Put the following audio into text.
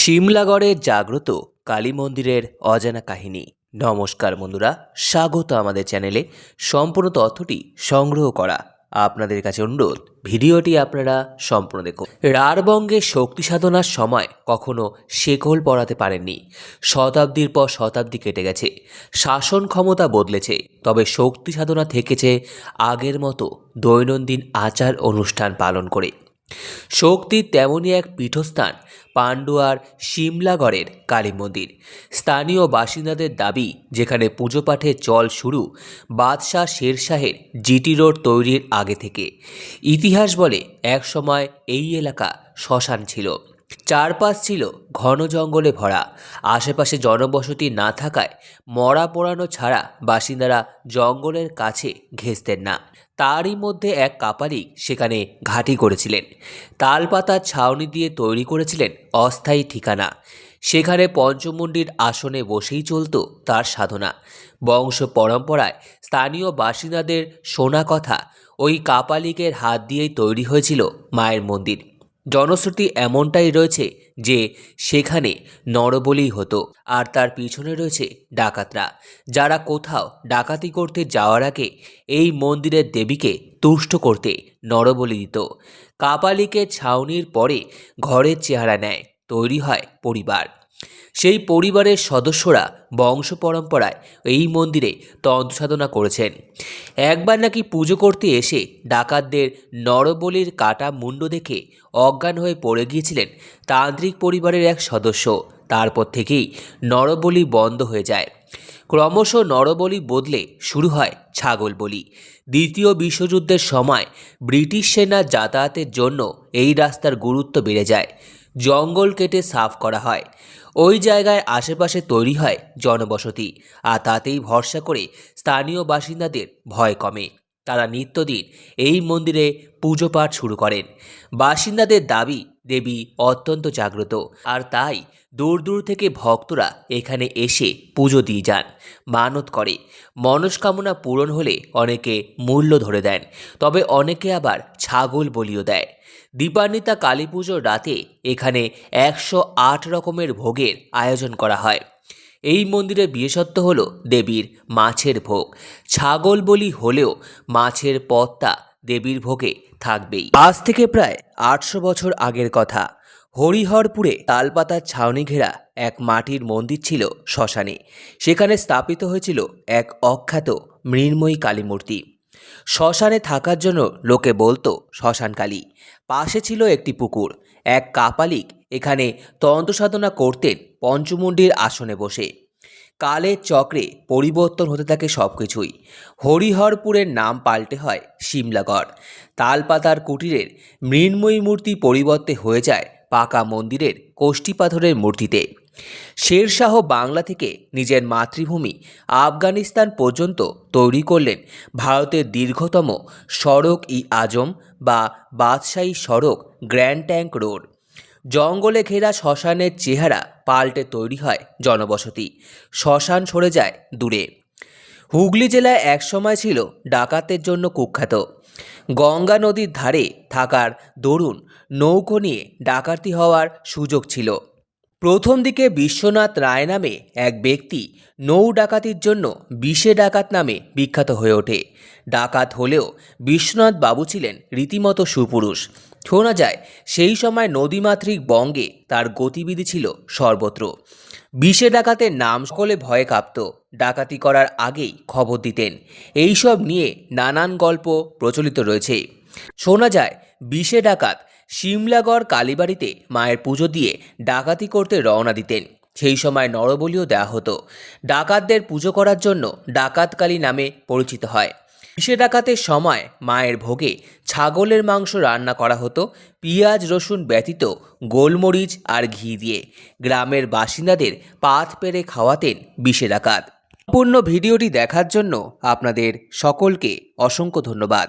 সিমলাগড়ের জাগ্রত কালী মন্দিরের অজানা কাহিনী। নমস্কার বন্ধুরা, স্বাগত আমাদের চ্যানেলে। সম্পূর্ণ তথ্যটি সংগ্রহ করা আপনাদের কাছে অনুরোধ। ভিডিওটি আপনারা সম্পূর্ণ দেখুন। রারবঙ্গে শক্তি সাধনার সময় কখনো শেকল পড়াতে পারেননি। শতাব্দীর পর শতাব্দী কেটে গেছে। শাসন ক্ষমতা বদলেছে। তবে শক্তি সাধনা থেকেছে আগের মতো দৈনন্দিন আচার অনুষ্ঠান পালন করে। শক্তির তেমনই এক পীঠস্থান পান্ডুয়ার শিমলাগড়ের কালী মন্দির। স্থানীয় বাসিন্দাদের দাবি, যেখানে পুজো পাঠের চল শুরু, বাদশাহ শেরশাহের জিটি রোড তৈরির আগে থেকে। ইতিহাস বলে, একসময় এই এলাকা শ্মশান ছিল। চারপাশ ছিল ঘন জঙ্গলে ভরা। আশেপাশে জনবসতি না থাকায় মরা পোড়ানো ছাড়া বাসিন্দারা জঙ্গলের কাছে ঘেঁষতেন না। তারই মধ্যে এক কাপালিক সেখানে ঘাঁটি করেছিলেন। তালপাতার ছাউনি দিয়ে তৈরি করেছিলেন অস্থায়ী ঠিকানা। সেখানে পঞ্চমুণ্ডির আসনে বসেই চলত তার সাধনা। বংশ পরম্পরায় স্থানীয় বাসিন্দাদের শোনা কথা ওই কাপালিকের হাত দিয়েই তৈরি হয়েছিল মায়ের মন্দির। জনশ্রুতি এমনটাই রয়েছে যে সেখানে নরবলি হতো আর তার পিছনে রয়েছে ডাকাতরা। যারা কোথাও ডাকাতি করতে যাওয়ার আগে এই মন্দিরের দেবীকে তুষ্ট করতে নরবলি দিত। কাপালিকে ছাউনির পরে ঘরের চেহারা নেয় তৈরি হয় পরিবার। সেই পরিবারের সদস্যরা বংশ পরম্পরায় এই মন্দিরে তন্ত্র সাধনা করেছেন। একবার নাকি পুজো করতে এসে ডাকাতদের নরবলির কাটা মুন্ড দেখে অজ্ঞান হয়ে পড়ে গিয়েছিলেন তান্ত্রিক পরিবারের এক সদস্য। তারপর থেকেই নরবলি বন্ধ হয়ে যায়। ক্রমশ নরবলি বদলে শুরু হয় ছাগল বলি। দ্বিতীয় বিশ্বযুদ্ধের সময় ব্রিটিশ সেনা যাতায়াতের জন্য এই রাস্তার গুরুত্ব বেড়ে যায়। জঙ্গল কেটে সাফ করা হয়। ওই জায়গায় আশেপাশে তৈরি হয় জনবসতি। আর তাতেই ভরসা করে স্থানীয় বাসিন্দাদের ভয় কমে। তারা নিত্যদিন এই মন্দিরে পুজো পাঠ শুরু করেন। বাসিন্দাদের দাবি, দেবী অত্যন্ত জাগ্রত। আর তাই দূর দূর থেকে ভক্তরা এখানে এসে পুজো দিয়ে যান, মানত করে। মনস্কামনা পূরণ হলে অনেকে মূল্য ধরে দেন, তবে অনেকে আবার ছাগল বলিও দেয়। দীপান্বিতা কালী পুজোর রাতে এখানে একশো আট রকমের ভোগের আয়োজন করা হয়। এই মন্দিরের বিশেষত্ব হল দেবীর মাছের ভোগ। ছাগল বলি হলেও মাছের পত্তা দেবীর ভোগে থাকবেই। আজ থেকে প্রায় আটশো বছর আগের কথা। হরিহরপুরে তালপাতার ছাউনি ঘেরা এক মাটির মন্দির ছিল শ্মশানে। সেখানে স্থাপিত হয়েছিল এক অখ্যাত মৃন্ময়ী কালী মূর্তি শ্মশানে থাকার জন্য লোকে বলতো শ্মশানকালী পাশে ছিল একটি পুকুর। এক কাপালিক এখানে তন্ত্র সাধনা করতেন পঞ্চমুণ্ডির আসনে বসে। কালের চক্রে পরিবর্তন হতে থাকে সব কিছুই হরিহরপুরের নাম পাল্টে হয় সিমলাগড় তালপাতার কুটিরের মৃন্ময়ী মূর্তি পরিবর্তে হয়ে যায় পাকা মন্দিরের কোষ্ঠী পাথরের মূর্তিতে। শেরশাহ বাংলা থেকে নিজের মাতৃভূমি আফগানিস্তান পর্যন্ত তৈরি করলেন ভারতের দীর্ঘতম সড়ক ই আজম বা বাদশাহী সড়ক গ্র্যান্ড ট্যাঙ্ক রোড। জঙ্গলে ঘেরা শ্মশানের চেহারা পাল্টে তৈরি হয় জনবসতি। শ্মশান সরে যায় দূরে। হুগলি জেলায় একসময় ছিল ডাকাতের জন্য কুখ্যাত। গঙ্গা নদীর ধারে থাকার দরুন নৌকো নিয়ে ডাকাতি হওয়ার সুযোগ ছিল। প্রথম দিকে বিশ্বনাথ রায় নামে এক ব্যক্তি নৌ ডাকাতির জন্য বিশে ডাকাত নামে বিখ্যাত হয়ে ওঠে। ডাকাত হলেও বিশ্বনাথ বাবু ছিলেন রীতিমতো সুপুরুষ। শোনা যায়, সেই সময় নদীমাতৃক বঙ্গে তার গতিবিধি ছিল সর্বত্র। বিষে ডাকাতের নাম সকলে ভয়ে কাঁপত। ডাকাতি করার আগেই খবর দিতেন। এইসব নিয়ে নানান গল্প প্রচলিত রয়েছে। শোনা যায়, বিষে ডাকাত সিমলাগড় কালীবাড়িতে মায়ের পুজো দিয়ে ডাকাতি করতে রওনা দিতেন। সেই সময় নরবলিও দেওয়া হতো। ডাকাতদের পুজো করার জন্য ডাকাতকালী নামে পরিচিত হয়। বিষে ডাকাতের সময় মায়ের ভোগে ছাগলের মাংস রান্না করা হতো। পেঁয়াজ, রসুন ব্যতীত গোলমরিচ আর ঘি দিয়ে। গ্রামের বাসিন্দাদের পাত পেরে খাওয়াতেন বিষে ডাকাত। সম্পূর্ণ ভিডিওটি দেখার জন্য আপনাদের সকলকে অসংখ্য ধন্যবাদ।